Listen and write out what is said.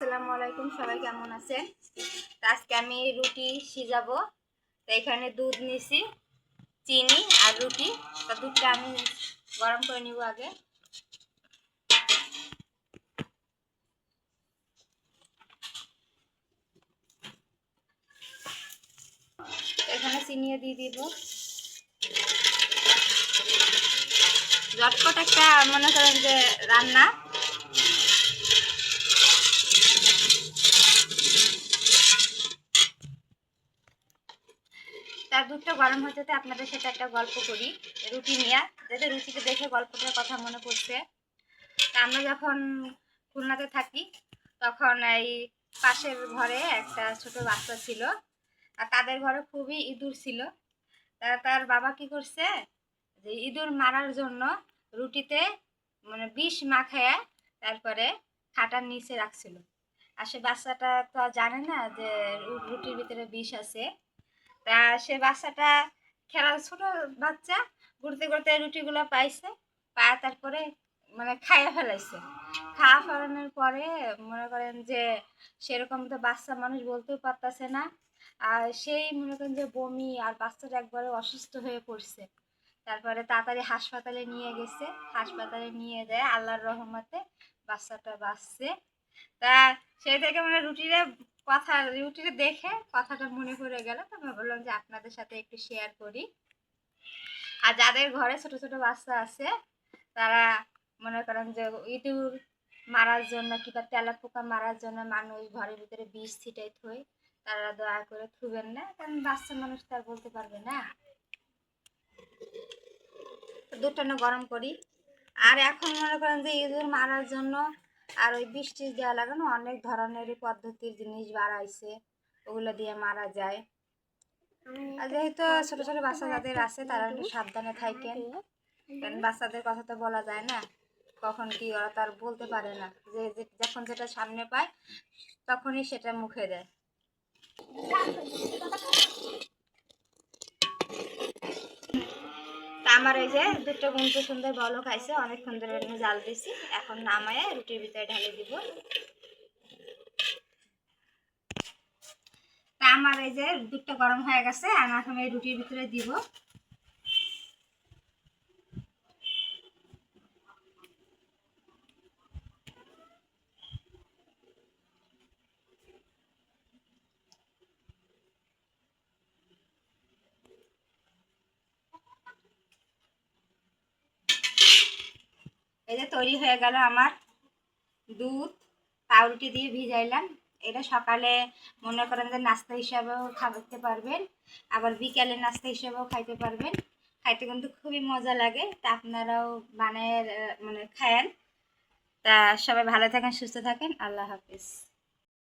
আসসালামু আলাইকুম, সবাই কেমন আছেন? আজকে আমি রুটি সিজাবো। তো এখানে দুধ নিছি, চিনি আর রুটি। তো দুধটা আমি গরম করে নিব আগে। এখানে চিনিও দিয়ে দিব। ঝটপট একটা মনে করেন যে রান্না তার দুধটা গরম হতে হতে আপনাদের সাথে একটা গল্প করি, রুটি নিয়ে। যাতে রুটিতে দেখে গল্পটার কথা মনে পড়ছে। আমরা যখন খুলনাতে থাকি, তখন এই পাশের ঘরে একটা ছোট বাচ্চা ছিল। আর তাদের ঘরে খুবই ইঁদুর ছিল। তা তার বাবা কি করছে? যে ইঁদুর মারার জন্য রুটিতে মানে বিষ মাখায় তারপরে খাটার নিচে রাখছিল। আর সে বাচ্চাটা তো জানে না যে রুটির ভিতরে বিষ আছে। তা সে বাচ্চাটা খেলা ছোট বাচ্চা ঘুরতে ঘুরতে রুটিগুলো পাইছে, পায় তারপরে মানে খাইয়ে ফেলাইছে। খাওয়া ফেলানোর পরে মনে করেন যে সেরকম তো বাচ্চা মানুষ বলতেও পারতাছে না। আর সেই মনে করেন যে বমি আর বাচ্চাটা একবারে অসুস্থ হয়ে পড়ছে। তারপরে তাড়াতাড়ি হাসপাতালে নিয়ে গেছে। হাসপাতালে নিয়ে যায় আল্লাহর রহমতে বাচ্চাটা বাঁচছে। তা সেই থেকে মানে রুটিটা কথা রুটিটা দেখে কথাটা মনে পড়ে গেল, তো আমি বললাম যে আপনাদের সাথে একটু শেয়ার করি। আর যাদের ঘরে ছোট ছোট বাচ্চা আছে, তারা মনে করেন যে ইঁদুর মারার জন্য কিংবা তেলা পোকা মারার জন্য মানুষ ঘরের ভিতরে বিষ ছিটাই থই, তারা দয়া করে থুবেন না, কারণ বাচ্চা মানুষ তো আর বলতে পারবে না। দুধটা গরম করি। আর এখন মনে করেন যে ইঁদুর মারার জন্য আর ওই বৃষ্টি দেওয়া লাগানো অনেক ধরনেরই পদ্ধতির জিনিস বাড়াইছে, ওগুলো দিয়ে মারা যায়। আর যেহেতু ছোট ছোট বাচ্চা যাদের আছে, তারা একটু সাবধানে থাকেন। কারণ বাচ্চাদের কথা তো বলা যায় না, কখন কি ওরা তার বলতে পারে না। যে- যখন যেটা সামনে পায়, তখনই সেটা মুখে দেয় তা আমার এই যে দুটো গুনতে সুন্দর বলো খাইছে ধরে আমি জাল দিছি। এখন নামায় রুটির ভিতরে ঢালে দিব। তা আমার এই যে দুধটা গরম হয়ে গেছে আর এখন এই রুটির ভিতরে দিব। এই যে তৈরি হয়ে গেল আমার দুধ, পাউরুটি দিয়ে ভিজাইলাম। এটা সকালে মনে করেন যে নাস্তা হিসাবেও খাওয়াতে পারবেন, আবার বিকালে নাস্তা হিসাবেও খাইতে পারবেন। খাইতে কিন্তু খুবই মজা লাগে। তা আপনারাও বানায় মানে খায়েন। তা সবাই ভালো থাকেন, সুস্থ থাকেন। আল্লাহ হাফিজ।